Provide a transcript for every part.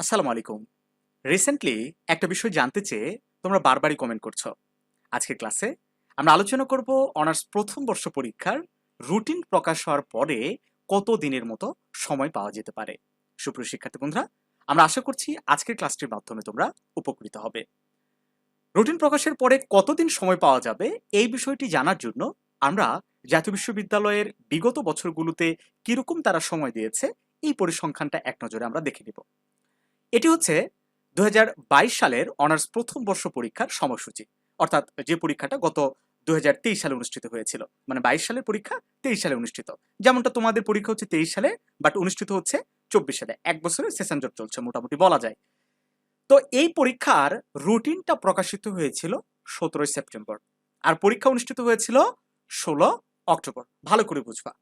আসসালামু আলাইকুম। রিসেন্টলি একটা বিষয় জানতে চেয়ে তোমরা বারবারই কমেন্ট করছ। আজকের ক্লাসে আমরা আলোচনা করব অনার্স প্রথম বর্ষ পরীক্ষার রুটিন প্রকাশ হওয়ার পরে কত দিনের মতো সময় পাওয়া যেতে পারে। সুপ্রিয় শিক্ষার্থী বন্ধুরা, আমরা আশা করছি আজকের ক্লাসটির মাধ্যমে তোমরা উপকৃত হবে। রুটিন প্রকাশের পরে কতদিন সময় পাওয়া যাবে এই বিষয়টি জানার জন্য আমরা জাতীয় বিশ্ববিদ্যালয়ের বিগত বছরগুলোতে কীরকম তারা সময় দিয়েছে এই পরিসংখ্যানটা এক নজরে আমরা দেখে নিব। এটি হচ্ছে দুই হাজার বাইশ সালের অনার্স প্রথম বর্ষ পরীক্ষার সময়সূচি। অর্থাৎ যে পরীক্ষাটা গত দুহাজার তেইশ সালে অনুষ্ঠিত হয়েছিল। মানে বাইশ সালের পরীক্ষা, তেইশ সালে অনুষ্ঠিত। যেমনটা তোমাদের পরীক্ষা হচ্ছে তেইশ সালে বাট অনুষ্ঠিত হচ্ছে চব্বিশ সালে। এক বছরের সেশন জট চলছে মোটামুটি বলা যায়। তো এই পরীক্ষার রুটিনটা প্রকাশিত হয়েছিল সতেরোই সেপ্টেম্বর। আর পরীক্ষা অনুষ্ঠিত হয়েছিল ষোলো অক্টোবর। ভালো করে বুঝবা।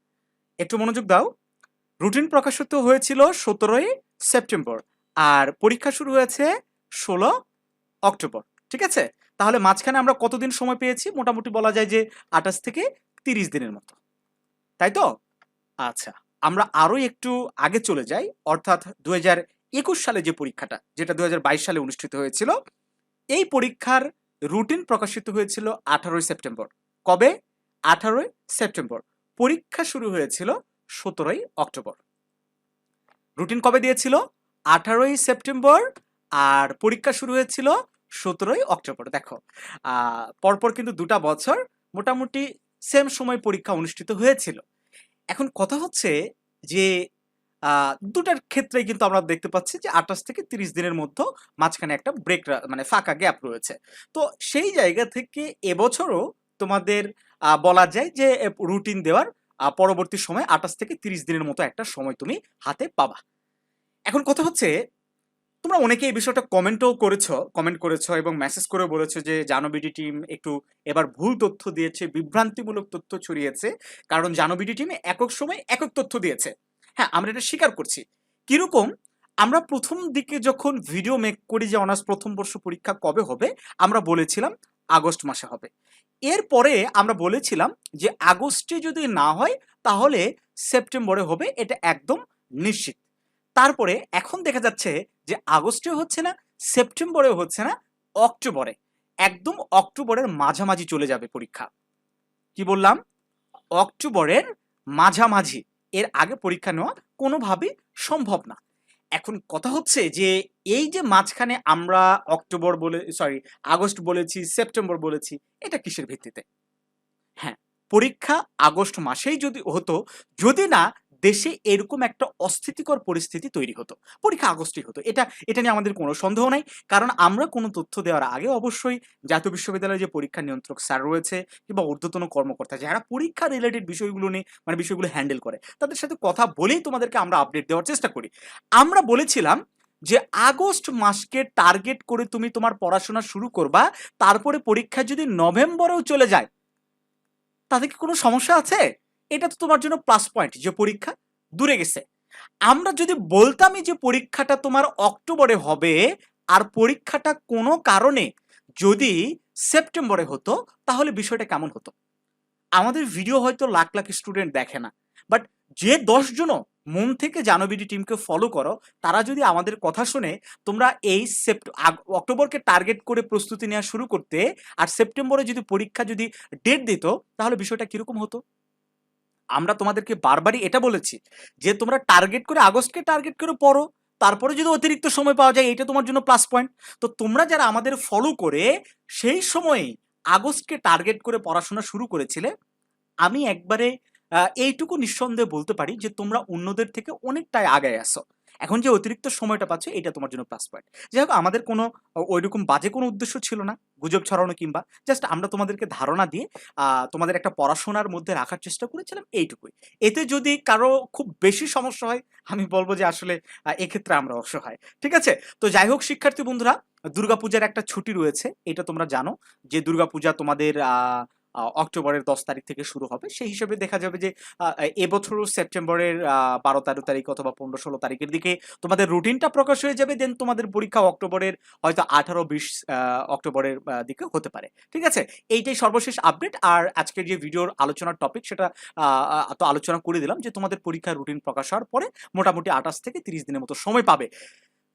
একটু মনোযোগ দাও। রুটিন প্রকাশিত হয়েছিল সতেরোই সেপ্টেম্বর। আর পরীক্ষা শুরু হয়েছে ষোলো অক্টোবর, ঠিক আছে? তাহলে মাঝখানে আমরা কতদিন সময় পেয়েছি? মোটামুটি বলা যায় যে আঠাশ থেকে তিরিশ দিনের মতো। তাই তো? আচ্ছা আমরা আরও একটু আগে চলে যাই। অর্থাৎ দু একুশ সালে যে পরীক্ষাটা, যেটা দু হাজার বাইশ সালে অনুষ্ঠিত হয়েছিল, এই পরীক্ষার রুটিন প্রকাশিত হয়েছিল আঠারোই সেপ্টেম্বর। কবে? আঠারোই সেপ্টেম্বর। পরীক্ষা শুরু হয়েছিল সতেরোই অক্টোবর। রুটিন কবে দিয়েছিল? আঠারোই সেপ্টেম্বর আর পরীক্ষা শুরু হয়েছিল সতেরোই অক্টোবর। দেখো পরপর কিন্তু দুটা বছর মোটামুটি সেম সময় পরীক্ষা অনুষ্ঠিত হয়েছিল। এখন কথা হচ্ছে যে দুটার ক্ষেত্রে কিন্তু আমরা দেখতে পাচ্ছি যে আঠাশ থেকে তিরিশ দিনের মধ্যে মাঝখানে একটা ব্রেক মানে ফাঁকা গ্যাপ রয়েছে। তো সেই জায়গা থেকে এবছরও তোমাদের বলা যায় যে রুটিন দেওয়ার পরবর্তী সময় আঠাশ থেকে তিরিশ দিনের মতো একটা সময় তুমি হাতে পাবা। এখন কথা হচ্ছে, তোমরা অনেকে এই বিষয়টা কমেন্টও করেছ কমেন্ট করেছ এবং মেসেজ করে বলেছ যে জানবিডি টিম একটু এবার ভুল তথ্য দিয়েছে, বিভ্রান্তিমূলক তথ্য ছড়িয়েছে। কারণ জানবিডি টিম একক সময় একক তথ্য দিয়েছে। হ্যাঁ আমরা এটা স্বীকার করছি। কীরকম? আমরা প্রথম দিকে যখন ভিডিও মেক করি যে অনার্স প্রথম বর্ষ পরীক্ষা কবে হবে, আমরা বলেছিলাম আগস্ট মাসে হবে। এরপরে আমরা বলেছিলাম যে আগস্টে যদি না হয়, তাহলে সেপ্টেম্বরে হবে, এটা একদম নিশ্চিত। তারপরে এখন দেখা যাচ্ছে যে আগস্টে হচ্ছে না সেপ্টেম্বরে হচ্ছে না, অক্টোবরে। একদম অক্টোবরের মাঝামাঝি চলে যাবে পরীক্ষা। কি বললাম? অক্টোবরের মাঝামাঝি। এর আগে পরীক্ষা নেওয়া কোনোভাবেই সম্ভব না। এখন কথা হচ্ছে যে এই যে মাঝখানে আমরা অক্টোবর বলে সরি আগস্ট বলেছি, সেপ্টেম্বর বলেছি, এটা কিসের ভিত্তিতে? হ্যাঁ পরীক্ষা আগস্ট মাসেই যদি হতো, যদি না দেশে এরকম একটা অস্থিতিকর পরিস্থিতি তৈরি হতো। পরীক্ষা আগস্টেই হতো। এটা এটা নিয়ে আমাদের কোনো সন্দেহ নাই। কারণ আমরা কোনো তথ্য দেওয়ার আগে অবশ্যই জাতীয় বিশ্ববিদ্যালয়ে যে পরীক্ষা নিয়ন্ত্রক স্যার রয়েছে কিংবা ঊর্ধ্বতন কর্মকর্তা যারা পরীক্ষা রিলেটেড বিষয়গুলো নিয়ে মানে বিষয়গুলো হ্যান্ডেল করে, তাদের সাথে কথা বলেই তোমাদেরকে আমরা আপডেট দেওয়ার চেষ্টা করি। আমরা বলেছিলাম যে আগস্ট মাসকে টার্গেট করে তুমি তোমার পড়াশোনা শুরু করবা, তারপরে পরীক্ষা যদি নভেম্বরেও চলে যায়, তাতে কি কোনো সমস্যা আছে? এটা তো তোমার জন্য প্লাস পয়েন্ট যে পরীক্ষা দূরে গেছে। আমরা যদি বলতামই যে পরীক্ষাটা তোমার অক্টোবরে হবে, আর পরীক্ষাটা কোনো কারণে যদি সেপ্টেম্বরে হতো, তাহলে বিষয়টা কেমন হতো? আমাদের ভিডিও হয়তো লাখ লাখ স্টুডেন্ট দেখে না বাট যে দশজনও মন থেকে জানবিডি টিমকে ফলো করো, তারা যদি আমাদের কথা শুনে, তোমরা এই সেপ্ট অক্টোবরকে টার্গেট করে প্রস্তুতি নেওয়া শুরু করতে, আর সেপ্টেম্বরে যদি পরীক্ষা যদি ডেট দিত, তাহলে বিষয়টা কীরকম হতো? আমরা তোমাদেরকে বারবারই এটা বলেছি যে তোমরা টার্গেট করে, আগস্টকে টার্গেট করে পড়ো। তারপরে যদি অতিরিক্ত সময় পাওয়া যায় এটা তোমার জন্য প্লাস পয়েন্ট তো তোমরা যারা আমাদের ফলো করে, সেই সময়ে আগস্টকে টার্গেট করে পড়াশোনা শুরু করেছিলে, আমি একবারে এইটুকু নিঃসন্দেহে বলতে পারি যে তোমরা অন্যদের থেকে অনেকটাই আগায় আসো। এখন যে অতিরিক্ত সময়টা পাচ্ছ, এটা তোমার জন্য প্লাস পয়েন্ট যাই হোক, আমাদের কোনো ওইরকম বাজে কোনো উদ্দেশ্য ছিল না, গুজব ছড়ানো কিংবা জাস্ট আমরা তোমাদেরকে ধারণা দিয়ে তোমাদের একটা পড়াশোনার মধ্যে রাখার চেষ্টা করেছিলাম এইটুকুই। এতে যদি কারও খুব বেশি সমস্যা হয়, আমি বলব যে আসলে এক্ষেত্রে আমরা অসহায়। ঠিক আছে? তো যাই হোক, শিক্ষার্থী বন্ধুরা, দুর্গাপূজার একটা ছুটি রয়েছে, এটা তোমরা জানো। যে দুর্গাপূজা তোমাদের অক্টোবরের দশ তারিখ থেকে শুরু হবে। সেই হিসেবে দেখা যাবে যে আহ, এবছরও সেপ্টেম্বরের বারো তেরো তারিখ অথবা পনেরো ষোলো তারিখের দিকে তোমাদের রুটিনটা প্রকাশ হয়ে যাবে দেন তোমাদের পরীক্ষা অক্টোবরের হয়তো আঠারো বিশ অক্টোবরের দিকে হতে পারে। ঠিক আছে? এইটাই সর্বশেষ আপডেট আর আজকের যে ভিডিওর আলোচনার টপিক সেটা তো আলোচনা করে দিলাম যে তোমাদের পরীক্ষার রুটিন প্রকাশ হওয়ার পরে মোটামুটি আঠাশ থেকে তিরিশ দিনের মতো সময় পাবে।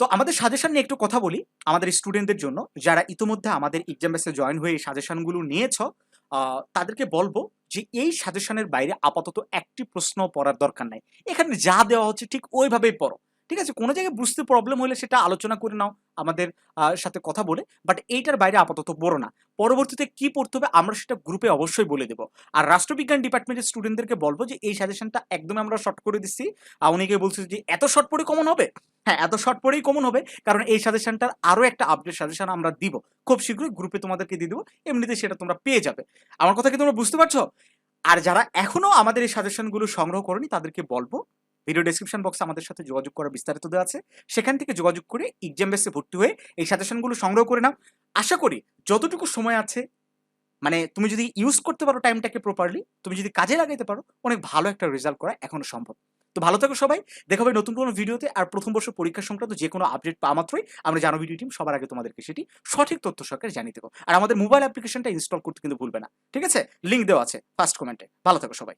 তো আমাদের সাজেশন নিয়ে একটু কথা বলি আমাদের স্টুডেন্টদের জন্য। যারা ইতোমধ্যে আমাদের এক্সাম বেসে জয়েন হয়ে এই সাজেশনগুলো নিয়েছ তাদেরকে বলব যে, এই সাজেশনের বাইরে আপাতত একটি প্রশ্ন পড়ার দরকার নাই। এখানে যা দেওয়া হচ্ছে ঠিক ওইভাবেই পড়ো। ঠিক আছে? কোনো জায়গায় বুঝতে প্রবলেম হলে সেটা আলোচনা করে নাও, আমাদের সাথে কথা বলে। বাট এইটার বাইরে আপাতত বড় না। পরবর্তীতে কি পড়তে হবে আমরা সেটা গ্রুপে অবশ্যই বলে দেবো। আর রাষ্ট্রবিজ্ঞান ডিপার্টমেন্টের স্টুডেন্টদেরকে বলব যে, এই সাজেশনটা একদম আমরা শর্ট করে দিচ্ছি। অনেকে বলছে যে, এত শর্ট পড়ে কমন হবে? হ্যাঁ এত শর্ট পরেই কমন হবে। কারণ এই সাজেশনটার আরও একটা আপডেট সাজেশন আমরা দিব। খুব শীঘ্রই গ্রুপে তোমাদেরকে দিয়ে দেবো। এমনিতে সেটা তোমরা পেয়ে যাবে। আমার কথা কি তোমরা বুঝতে পারছ? আর যারা এখনও আমাদের এই সাজেশনগুলো সংগ্রহ করনি, তাদেরকে বলব ভিডিও ডেসক্রিপশন বক্সে আমাদের সাথে যোগাযোগ করার বিস্তারিত দেওয়া আছে। সেখান থেকে যোগাযোগ করে এক্সাম বেসে ভর্তি হয়ে এই সাজেশনগুলো সংগ্রহ করে নাও। আশা করি যতটুকু সময় আছে মানে তুমি যদি ইউজ করতে পারো টাইমটাকে প্রপারলি তুমি যদি কাজে লাগাইতে পারো, অনেক ভালো একটা রেজাল্ট করা এখনও সম্ভব। তো ভালো থাকো সবাই, দেখা হবে নতুন কোনো ভিডিওতে আর প্রথম বর্ষ পরীক্ষা সংক্রান্ত যে কোনো আপডেট পাওয়া মাত্রই আমরা জানো ভিডিও টিম সবার আগে তোমাদেরকে সেটি সঠিক তথ্য সহকারে জানিয়ে দেবো। আর আমাদের মোবাইল অ্যাপ্লিকেশনটা ইনস্টল করতে কিন্তু ভুলবে না। ঠিক আছে? লিঙ্ক দেওয়া আছে ফার্স্ট কমেন্টে ভালো থাকো সবাই।